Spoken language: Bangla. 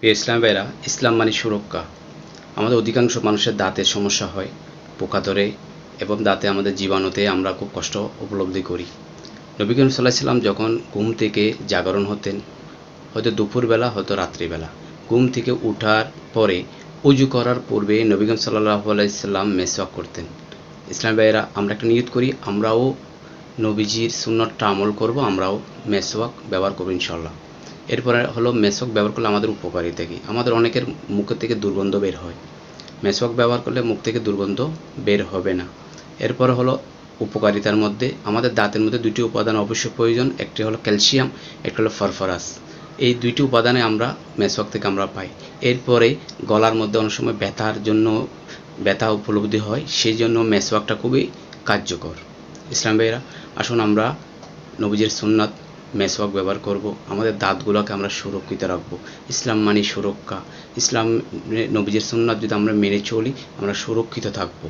প্রিয় ইসলাম ভাইরা ইসলাম মানে সুরক্ষা। আমাদের অধিকাংশ মানুষের দাঁতের সমস্যা হয়, পোকা ধরে এবং দাঁতে আমাদের জীবাণুতে আমরা খুব কষ্ট উপলব্ধি করি। নবী করিম সাল্লাহ সাল্লাম যখন ঘুম থেকে জাগরণ হতেন, হয়তো দুপুরবেলা, হয়তো রাত্রিবেলা, ঘুম থেকে উঠার পরে উজু করার পূর্বে নবীগঞ্জ সাল্লাহ আলাইসাল্লাম মেসওয়াক করতেন। ইসলাম ভাইয়েরা, আমরা একটা নিয়ত করি, আমরাও নবীজির সুন্নতটা আমল করব, আমরাও মেসওয়াক ব্যবহার করব ইনশাল্লাহ এরপরে হলো মেসওয়াক ব্যবহার করলে আমাদের উপকারিতা কি? আমাদের অনেকের মুখ থেকে দুর্গন্ধ বের হয়। মেসওয়াক ব্যবহার করলে মুখ থেকে দুর্গন্ধ বের হবে না। এরপরে হলো উপকারিতার মধ্যে আমাদের দাঁতের মধ্যে দুটি উপাদান অবশ্যই প্রয়োজন, একটি হলো ক্যালসিয়াম, একটি হলো ফরফরাস। এই দুইটি উপাদানে আমরা মেসওয়াক থেকে আমরা পাই। এরপরে গলার মধ্যে অনেক সময় ব্যথার জন্য ব্যথা উপলব্ধি হয় সেই জন্য মেসওয়াকটা খুবই কার্যকর। ইসলাম ভাইয়েরা, আসুন আমরা নবীজের সুন্নাত মেসওয়াক ব্যবহার করব, আমাদের দাঁতগুলোকে আমরা সুরক্ষিত রাখব। ইসলাম মানে সুরক্ষা। ইসলাম নবীজের সুন্নাত যদি আমরা মেনে চলি, আমরা সুরক্ষিত থাকব।